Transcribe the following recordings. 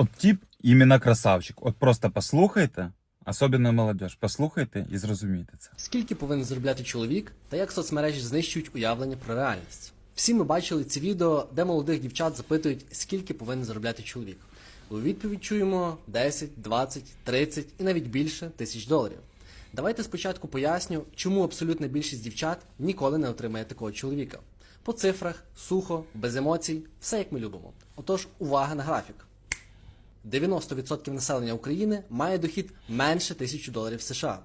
От тип іменно красавчик. От просто послухайте, особливо молодіж, послухайте і зрозумійте це. Скільки повинен заробляти чоловік та як соцмережі знищують уявлення про реальність? Всі ми бачили ці відео, де молодих дівчат запитують, скільки повинен заробляти чоловік. У відповідь чуємо 10, 20, 30 і навіть більше тисяч доларів. Давайте спочатку поясню, чому абсолютна більшість дівчат ніколи не отримає такого чоловіка. По цифрах, сухо, без емоцій, все як ми любимо. Отож, увага на графік. 90% населення України має дохід менше 1000 доларів США.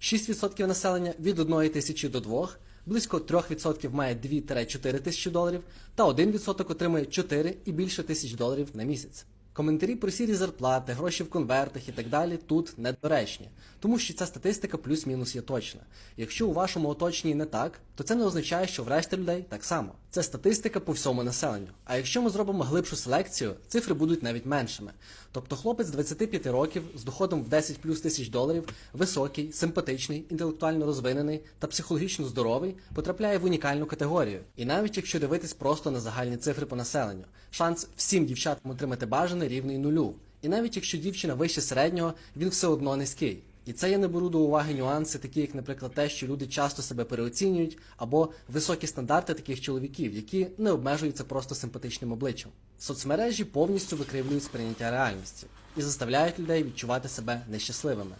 6% населення від 1 тисячі до 2, близько 3% має 2-4 тисячі доларів, та 1% отримує 4 і більше тисяч доларів на місяць. Коментарі про сірі зарплати, гроші в конвертах і так далі тут недоречні, тому що ця статистика плюс-мінус є точна. Якщо у вашому оточенні не так, то це не означає, що в решті людей так само. Це статистика по всьому населенню. А якщо ми зробимо глибшу селекцію, цифри будуть навіть меншими. Тобто хлопець 25 років з доходом в 10 плюс тисяч доларів, високий, симпатичний, інтелектуально розвинений та психологічно здоровий, потрапляє в унікальну категорію. І навіть якщо дивитись просто на загальні цифри по населенню, шанс всім дівчатам отримати бажане рівний нулю. І навіть якщо дівчина вище середнього, він все одно низький. І це я не беру до уваги нюанси, такі як, наприклад, те, що люди часто себе переоцінюють, або високі стандарти таких чоловіків, які не обмежуються просто симпатичним обличчям. Соцмережі повністю викривлюють сприйняття реальності і заставляють людей відчувати себе нещасливими.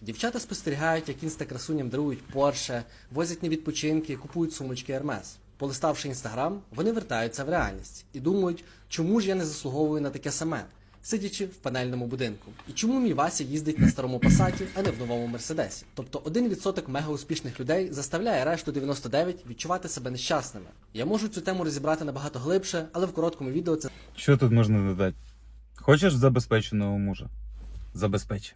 Дівчата спостерігають, як інстакрасуням дарують Порше, возять на відпочинки, купують сумочки Hermes. Полиставши інстаграм, вони вертаються в реальність і думають, чому ж я не заслуговую на таке саме, сидячи в панельному будинку. І чому мій Вася їздить на старому пасаті, а не в новому мерседесі? Тобто 1% мегауспішних людей заставляє решту 99 відчувати себе нещасними. Я можу цю тему розібрати набагато глибше, але в короткому відео це Що тут можна додати? Хочеш забезпеченого мужа? Забезпечи.